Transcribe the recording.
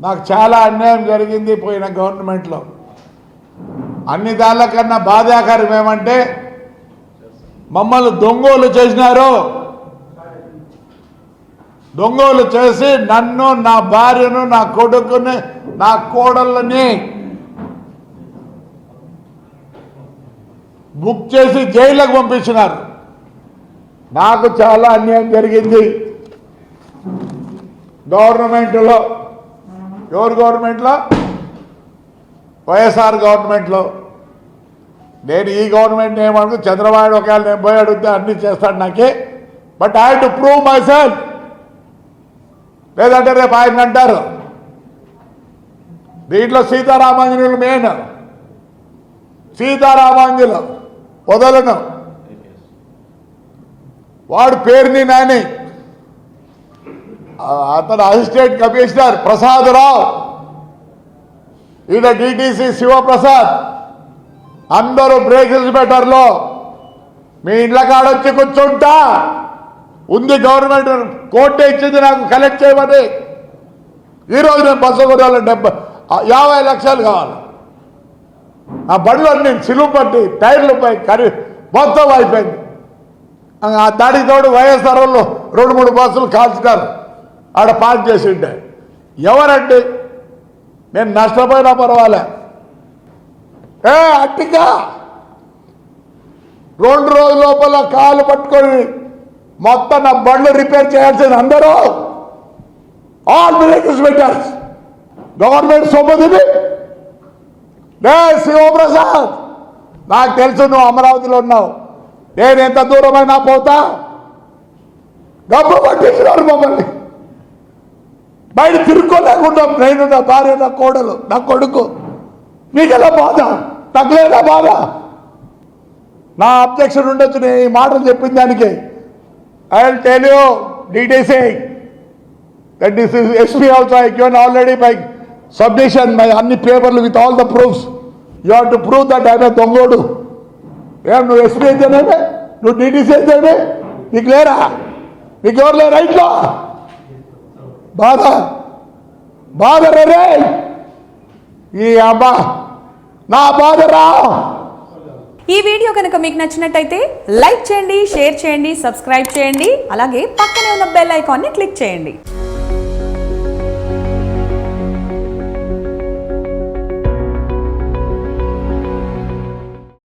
నాకు చాలా అన్యాయం జరిగింది పోయిన గవర్నమెంట్లో. అన్ని దానికన్నా బాధాకరం ఏమంటే మమ్మల్ని దొంగోలు చేసినారు. దొంగోలు చేసి నన్ను నా భార్యను నా కొడుకుని నా కోడళ్ళని బుక్ చేసి జైలుకు పంపించినారు. నాకు చాలా అన్యాయం జరిగింది. గవర్నమెంట్లో ఎవరు గవర్నమెంట్లో? వైఎస్ఆర్ గవర్నమెంట్లో. నేను ఈ గవర్నమెంట్ ఏమనుకో చంద్రబాబు ఒకవేళ నేను పోయి అడిగితే అన్ని చేస్తాడు నాకే. But I to prove myself లేదంటే రేపు ఆయన అంటారు. దీంట్లో సీతారామాంజనులు మెయిన్ సీతారామాంజులు వదలను. వాడు పేరుని నాని. అతను అసిస్టెంట్ కమిషనర్ ప్రసాదరావు ఈయన డిటీసీ శివప్రసాద్ అందరూ బ్రేక్ ఇన్స్పెక్టర్లో మీ ఇండ్ల కాడొచ్చి కూర్చుంటా. ఉంది గవర్నమెంట్ కోర్టు ఇచ్చింది నాకు కలెక్ట్ చేయమని. ఈరోజు నేను బస్సు కొనాలి డెబ్బై యాభై లక్షలు కావాలి. ఆ బండ్లు అన్ని సిలువు పట్టి టైర్లు పోయి కరి మొత్తం అయిపోయింది. ఆ దాడికి తోడు వైఎస్ఆర్ వాళ్ళు రెండు మూడు బస్సులు కాల్చుతారు. ఆడ పార్క్ చేసి ఉంటే ఎవరండి? నేను నష్టపోయినా పర్వాలే. ఏ అట్టిగా. రెండు రోజుల లోపల కాలు పట్టుకొని మొత్తం నా బండ్లు రిపేర్ చేయాల్సింది అందరూ. ఆల్ బ్రేకర్స్ పెట్టారు. గవర్నమెంట్ సొమ్ముదిది లే శివప్రసాద్ నాకు తెలుసు నువ్వు అమరావతిలో ఉన్నావు. నేను ఎంత దూరమైనా పోతా. డబ్బు పట్టించినారు మమ్మల్ని. బయట తిరుక్కోలేకుండా నేను నా భార్య నా కోడలు నా కొడుకు. నీకెలా బాధ? తగ్గలేదా బాధ? నా అబ్జెక్షన్ ఉండొచ్చు నేను ఈ మాటలు చెప్పిన దానికి. I will tell you డీటెయిల్సే that is SP also I given already by submission my అన్ని పేపర్లు with all the proofs you have to prove that I దొంగోడు. ఏం నువ్వు ఎస్పీ అయితేనేమే? నువ్వు డీటీసీ అయితేనే? నీకు లేరా? నీకు ఎవరు లేరు రైట్లో బాధ బాధ రే ఈ అబ్బా నా బాధ రా. ఈ వీడియో కనుక మీకు నచ్చినట్టయితే లైక్ చేయండి షేర్ చేయండి సబ్స్క్రైబ్ చేయండి అలాగే పక్కనే ఉన్న బెల్ ఐకాన్ని క్లిక్ చేయండి.